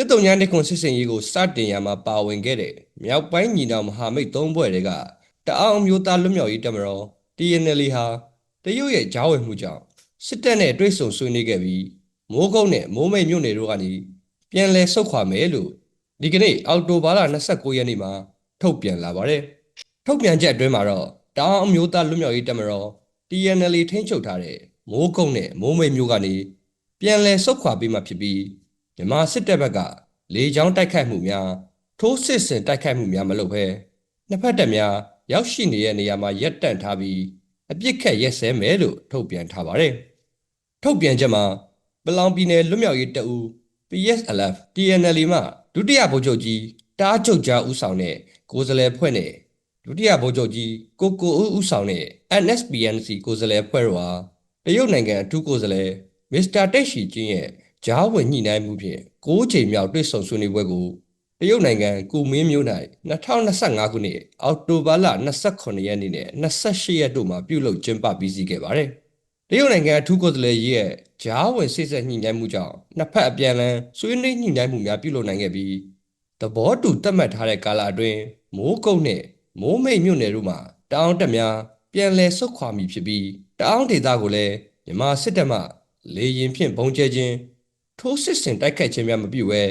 တစ်တုံညာနှစ်ခွန်စစ်စင်ရေးကိုစတင်ရမှာပါဝင်ခဲ့တဲ့မြောက်ပိုင်းညီနောင်မဟာမိတ်သုံးဘွဲ့တွေကတအောင်းမျိုးသားလွတ်မြောက်ရေးတပ်မတော် TNL ဟာတရုတ်ရဲ့ကြားဝင်မှုကြောင့်စစ်တပ်နဲ့တွဲဆုံဆွေးနွေးခဲ့ပြီးမိုးကုတ်နဲ့မိုးမိတ်မြို့နယ်တို့ကနေပြန်လည်ဆုတ်ခွာမယ်လို့ဒီကနေ့အောက်တိုဘာလ29ရက်နေ့မှာထုတ်ပြန်လာပါတယ်ထုတ်ပြန်ချက်အတွင်းမှာတော့တအောင်းမျိုးသားလွတ်မြောက်ရေးတပ်မတော် TNL ထိန်းချုပ်ထားတဲ့မိုးကုတ်နဲ့မိုးမိတ်မြို့ကနေပြန်လည်ဆုတ်ခွာပေးမှဖြစ်ပြီး မြန်မာစစ်တပ်ဘက်ကလေကြောင်းတိုက်ခိုက်မှုများထိုးစစ်ဆင်တိုက်ခိုက်မှုများမလုပ်ဘဲနှစ်ဖက်တပ်များရောက်ရှိနေတဲ့နေရာမှာရပ်တန့်ထားပြီးအပြစ်ခတ်ရက်စဲမယ်လို့ထုတ်ပြန်ထားပါတယ်။ထုတ်ပြန်ချက်မှာပလောင်ပြည်နယ်လွတ်မြောက်ရေးတပ်ဦး PSLF TNL မှဒုတိယဗိုလ်ချုပ်ကြီးတားချုပ်ကြားဦးဆောင်တဲ့ကိုယ်စားလှယ်ဖွဲ့နဲ့ဒုတိယဗိုလ်ချုပ်ကြီးကိုကိုဦးဦးဆောင်တဲ့ NSPNC ကိုယ်စားလှယ်ဖွဲ့တို့ဟာတရုတ်နိုင်ငံအထူးကိုယ်စားလှယ်မစ္စတာတက်ရှိချင်းရဲ့ ဂျားဝင်ညှိနှိုင်းမှုဖြင့်၉ချိန်မြောက်တွေ့ဆုံဆွေးနွေးပွဲကိုတရုတ်နိုင်ငံကူမင်းမြို့၌2025ခုနှစ်အောက်တိုဘာလ28ရက်နေ့နဲ့28ရက်တို့မှာပြုလုပ်ကျင်းပပြီးစီးခဲ့ပါတယ်။တရုတ်နိုင်ငံအထူးကိုယ်စားလှယ်ရဲ့ဂျားဝင်စိတ်ဆက်ညှိနှိုင်းမှုကြောင့်နှစ်ဖက်အပြန်အလှန်ဆွေးနွေးညှိနှိုင်းမှုများပြုလုပ်နိုင်ခဲ့ပြီးသဘောတူသတ်မှတ်ထားတဲ့ကာလအတွင်းမိုးကုတ်နဲ့မိုးမိတ်မြို့နယ်တို့မှာတောင်တက်များပြန်လည်ဆုတ်ခွာမိဖြစ်ပြီးတောင်ဒေသကိုလည်းမြန်မာစစ်တပ်မှလေရင်ဖြင့်ဘုံကျဲခြင်း ထိုးစစ်ဆင်တိုက်ခိုက်ခြင်းများမပြုဘဲ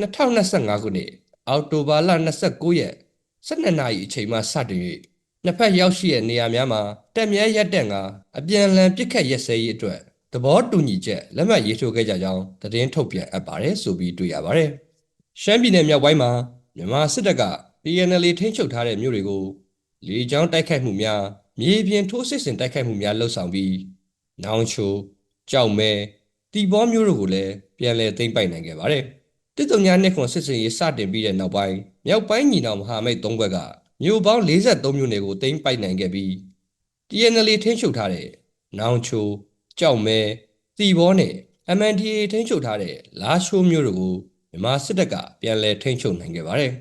2025ခုနှစ်အောက်တိုဘာလ29ရက်12နာရီအချိန်မှစတင်၍နှစ်ဖက်ရောက်ရှိတဲ့နေရာများမှာတက်မြဲရက်တက်ငါအပြန်အလှန်ပစ်ခတ်ရက်စဲရေးအတွက်သဘောတူညီချက်လက်မှတ်ရေးထိုးခဲ့ကြကြောင်းသတင်းထုတ်ပြန်အပ်ပါတယ်ဆိုပြီးတွေ့ရပါတယ်။ရှမ်းပြည်နယ်မြောက်ပိုင်းမှာမြန်မာစစ်တပ်က PNL ထိန်းချုပ်ထားတဲ့မြို့တွေကိုလေကြောင်းတိုက်ခိုက်မှုများမြေပြင်ထိုးစစ်ဆင်တိုက်ခိုက်မှုများလှုပ်ဆောင်ပြီးနောင်ချိုကြောက်မဲ တီဘောမျိုးတို့ကိုလည်းပြန်လည်သိမ်းပိုက်နိုင်ခဲ့ပါတယ်။တစ်တုံညာနှစ်ခွန်စစ်စင်ရေးစတင်ပြီးတဲ့နောက်ပိုင်းမြောက်ပိုင်းညီနောင်မဟာမိတ်၃ဘက်ကမြို့ပေါင်း43မြို့နယ်ကိုသိမ်းပိုက်နိုင်ခဲ့ပြီး TNL ထိန်းချုပ်ထားတဲ့နောင်ချိုကြောက်မဲတီဘောနဲ့ MNDA ထိန်းချုပ်ထားတဲ့လာရှိုးမြို့တို့ကိုမြန်မာစစ်တပ်ကပြန်လည်ထိန်းချုပ်နိုင်ခဲ့ပါတယ်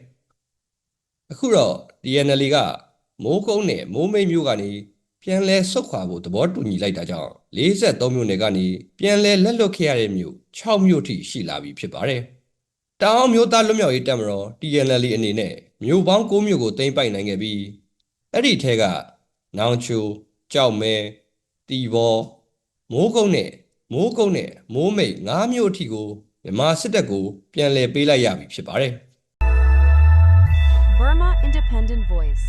။အခုတော့ TNL ကမိုးကုန်းနဲ့မိုးမိတ်မြို့ကနေ ပြန်လဲဆုတ်ခွာဖို့သဘောတူညီလိုက်တာကြောင့်43မြို့နယ်ကနေပြန်လဲလက်လွတ်ခဲ့ရတဲ့မြို့6မြို့ထိရှိလာပြီဖြစ်ပါတယ်။တောင်မြို့သားလွတ်မြောက်ရေးတပ်မတော် TNL အနေနဲ့မြို့ပေါင်း9မြို့ကိုသိမ်းပိုက်နိုင်ခဲ့ပြီးအဲ့ဒီထဲကနောင်ချိုကြောက်မဲတီဘောမိုးကုတ်နဲ့မိုးကုတ်နဲ့မိုးမိတ်9မြို့အထိကိုမြန်မာစစ်တပ်ကိုပြန်လဲပေးလိုက်ရပြီဖြစ်ပါတယ်။ Burma Independent Voice.